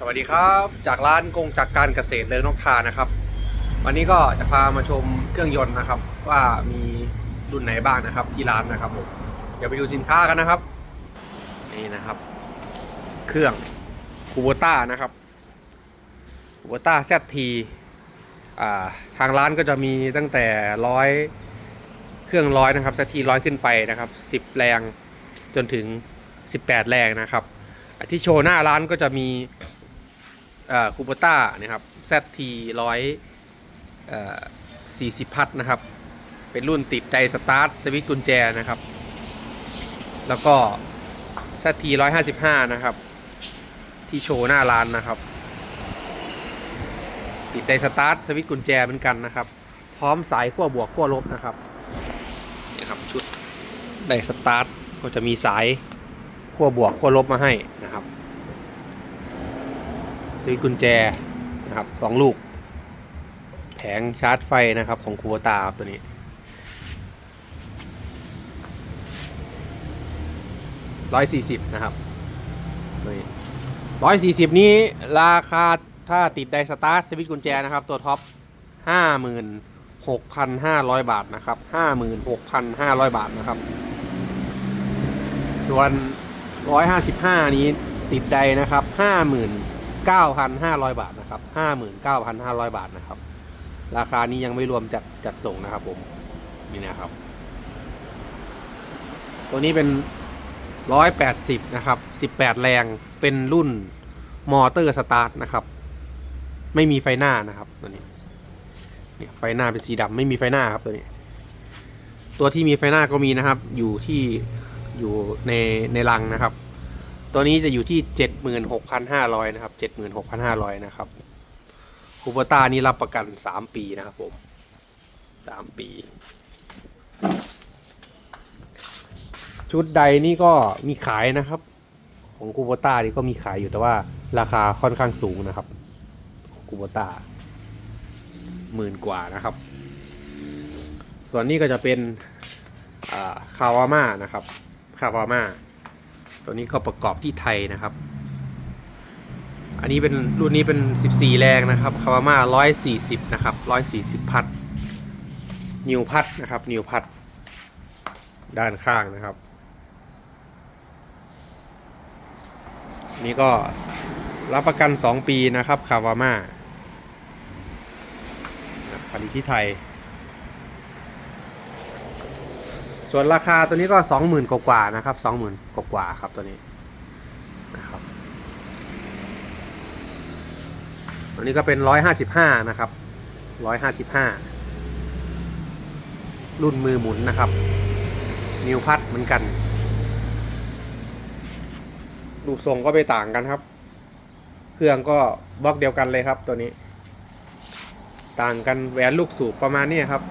สวัสดีครับ จากร้านกงจักรการเกษตรเลิงนกทานะครับ วันนี้ก็จะพามาชมเครื่องยนต์นะครับ ว่ามีรุ่นไหนบ้างนะครับ ที่ร้านนะครับผมเดี๋ยวไปดูสินค้ากันนะครับ นี่นะครับ เครื่องคูโบต้านะครับคูโบต้าแซทีอ่าทางร้านก็จะมีตั้งแต่ร้อยเครื่องร้อยนะครับแซทีร้อยขึ้นไปนะครับสิบแรงจนถึง 18 แรงนะครับที่โชว์หน้าร้านก็จะมี คูปต้านะครับ ZT ร้อยสี่สิบพัทนะครับ เป็นรุ่นติดใจสตาร์ทสวิตช์กุญแจนะครับ แล้วก็ ZT ร้อยห้าสิบห้านะครับ ที่โชว์หน้าร้านนะครับ ติดใจสตาร์ทสวิตช์กุญแจเหมือนกันนะครับ พร้อมสายขั้วบวกขั้วลบนะครับนี่ครับชุดได้สตาร์ทก็จะมีสายขั้วบวกขั้วลบมาให้นะครับ ซื้อกุญแจนะครับสองลูก แผงชาร์จไฟนะครับของคูโบตาครับตัวนี้ ร้อยสี่สิบนะครับตัวนี้ร้อยสี่สิบนี้ราคาถ้าติดไดสตาร์ทสวิตกุญแจนะครับ ตัวท็อปห้าหมื่นหกพันห้าร้อยบาทนะครับห้าหมื่นหกพันห้าร้อยบาทนะครับ ส่วน155นี้ติดใดนะครับห้าหมื่น 9,500 บาทนะครับ 59,500 บาทนะครับ ราคานี้ยังไม่รวมจัดจัดส่งนะครับผมนี่นะครับ ตัวนี้เป็น 180 นะครับ 18 แรงเป็นรุ่นมอเตอร์สตาร์ทนะครับ ไม่มีไฟหน้านะครับตัวนี้เนี่ยไฟหน้าเป็นสีดำไม่มีไฟหน้าครับตัวนี้ ตัวที่มีไฟหน้าก็มีนะครับ อยู่ที่อยู่ในในรังนะครับ ตัวนี้จะอยู่ที่ 76,500 นะครับ 76,500 นะครับคูเปต้านี้รับประกัน 3 ปีนะครับผม 3 ปี ชุดใดนี่ก็มีขายนะครับ ของคูโบต้านี่ก็มีขายอยู่แต่ว่าราคาค่อนข้างสูงนะครับคูโบต้าหมื่นกว่านะครับ ส่วนนี้ก็จะเป็นคาวาม่านะครับคาวาม่า ตัวนี้ก็ประกอบที่ไทยนะครับ อันนี้เป็นรุ่นนี้เป็น 14 แรงนะครับคาวาม่า140 นะครับ 140 พัด นิวพัดนะครับ นิวพัด ด้านข้างนะครับ นี่ก็รับประกัน 2 ปีนะครับคาวาม่าผลิตที่ไทย ส่วนราคาตัวนี้ก็สองหมื่นกว่านะครับสองหมื่นกว่าครับตัวนี้นะครับตัวนี้ก็เป็นร้อยห้าสิบห้านะครับร้อยห้าสิบห้ารุ่นมือหมุนนะครับ นิวพัดเหมือนกันรูปทรงก็ไปต่างกันครับ เครื่องก็บล็อกเดียวกันเลยครับตัวนี้ ต่างกันแหวนลูกสูบประมาณนี้ครับ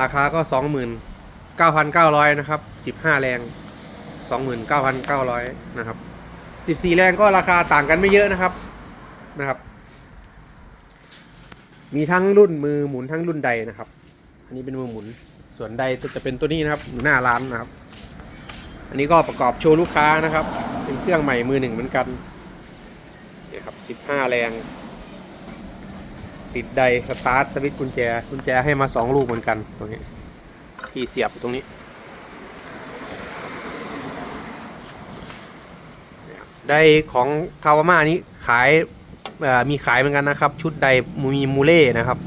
ราคาก็สองหมื่น เก้าพันะครับสิบห้าแรงสองหมื่นะครับสิบสี่แรงก็ราคาต่างกันไม่เยอะนะครับนะครับ มีทั้งรุ่นมือหมุนทั้งรุ่นใดนะครับ อันนี้เป็นมือหมุนส่วนใดจะเป็นตัวนี้นะครับหน้าร้านนะครับ อันนี้ก็ประกอบโชว์ลูกค้านะครับ เป็นเครื่องใหม่มือหนึ่งเหมือนกันนี่ครับสิบห้าแรง ติดไดสตาร์ทสวิตช์กุญแจกุญแจให้มาสองลูกเหมือนกันตรงนี้ ที่เสียบตรงนี้ได้ของคาวาม่านี้ขายมีขายเหมือนกันนะครับ ชุดไดมีมูเล่นะครับ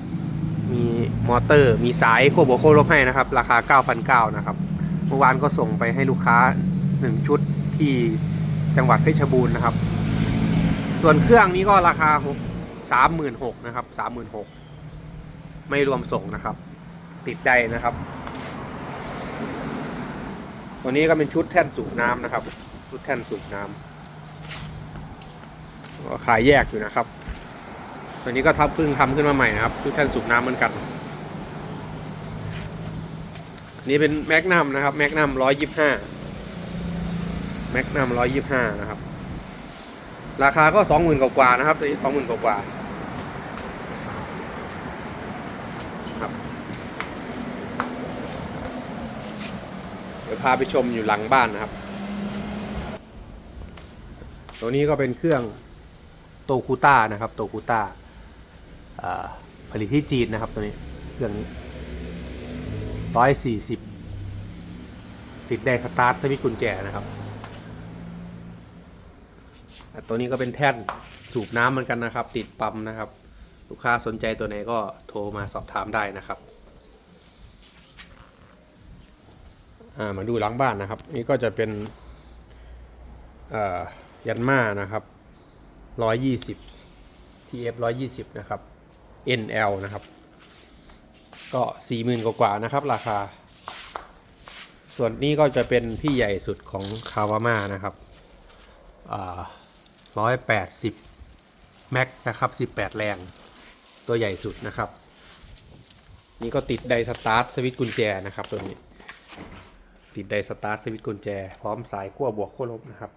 มีมอเตอร์ มีสายโคบโคลบให้นะครับ ราคา 9,900นะครับเมื่อวานก็ส่งไปให้ลูกค้า 1 ชุดที่จังหวัดเพชรบูรณ์นะครับ ส่วนเครื่องนี้ก็ราคาสามหมื่นหกนะครับสามหมื่นหกไม่รวมส่งนะครับ ติดใจนะครับ ตัวนี้ก็เป็นชุดแท่นสูบน้ำนะครับ ชุดแท่นสูบน้ำก็ขายแยกอยู่นะครับ ตัวนี้ก็ทับพึ่งทำขึ้นมาใหม่นะครับ ชุดแท่นสูบน้ำเหมือนกันอันนี้เป็นแมกนัมนะครับแมกนัมร้อยยี่ห้าแมกนัมร้อยยี่ห้านะครับ ราคาก็สองหมื่นกว่านะครับตัวนี้สองหมื่นกว่าๆครับ เดี๋ยวพาไปชมอยู่หลังบ้านนะครับ ตัวนี้ก็เป็นเครื่องโตคูต้านะครับโตคูต้าผลิตที่จีนนะครับตัวนี้เครื่องนี้ร้อยสี่สิบติดได้สตาร์ทสวิตช์กุญแจนะครับ ตัวนี้ก็เป็นแท่นสูบน้ำเหมือนกันนะครับ ติดปั๊มนะครับ ลูกค้าสนใจตัวไหนก็โทรมาสอบถามได้นะครับ อ่า มาดูหลังบ้านนะครับ นี่ก็จะเป็นยันมานะครับ120 TF 120 นะครับ NL นะครับ ก็ 40,000 กว่าๆนะครับ ราคา ส่วนนี้ก็จะเป็นพี่ใหญ่สุดของคาวาม่านะครับ180 แม็กนะครับ 18 แรง ตัวใหญ่สุดนะครับ นี่ก็ติดไดสตาร์ทสวิตช์กุญแจนะครับตัวนี้ ติดไดสตาร์ทสวิตช์กุญแจ พร้อมสายขั้วบวกขั้วลบนะครับ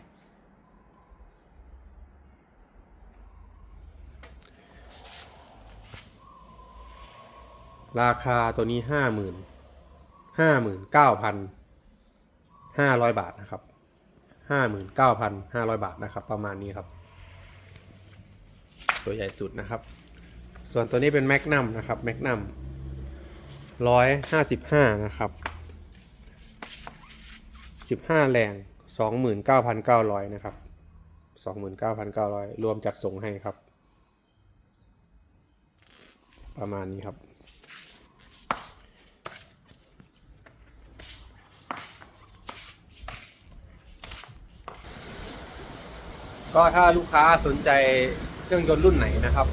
ราคาตัวนี้ห้าหมื่นห้าหมื่นเก้าพันห้าร้อยบาทนะครับห้าหมื่นเก้าพันห้าร้อยบาทนะครับ ประมาณนี้ครับ ตัวใหญ่สุดนะครับ ส่วนตัวนี้เป็นแมกนัมนะครับแมกนัมร้อยห้าสิบห้านะครับ สิบห้าแรงสองหมื่นเก้าพันเก้าร้อยนะครับสองหมื่นเก้าพันเก้าร้อยรวมจัดส่งให้ครับ ประมาณนี้ครับ ก็ถ้าลูกค้าสนใจเครื่องยนต์รุ่นไหนนะครับ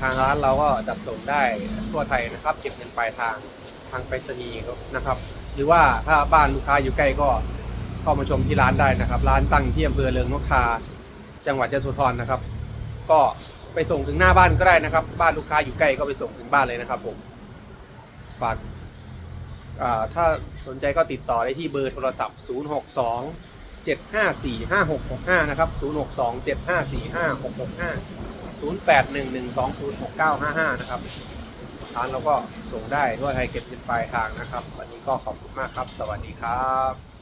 ทางร้านเราก็จัดส่งได้ทั่วไทยนะครับ เก็บเงินปลายทางทางไปรษณีย์นะครับ หรือว่าถ้าบ้านลูกค้าอยู่ใกล้ก็เข้ามาชมที่ร้านได้นะครับ ร้านตั้งที่อำเภอเริงนกทาจังหวัดยะโสธรนะครับ ก็ไปส่งถึงหน้าบ้านก็ได้นะครับ บ้านลูกค้าอยู่ใกล้ก็ไปส่งถึงบ้านเลยนะครับผมฝากถ้าสนใจก็ติดต่อได้ที่เบอร์โทรศัพท์ 062 7545665 นะครับ 062 7545665 0811206955 นะครับ ร้านเราก็ส่งได้ด้วยไทยเก็บเงินปลายทางนะครับ วันนี้ก็ขอบคุณมากครับ สวัสดีครับ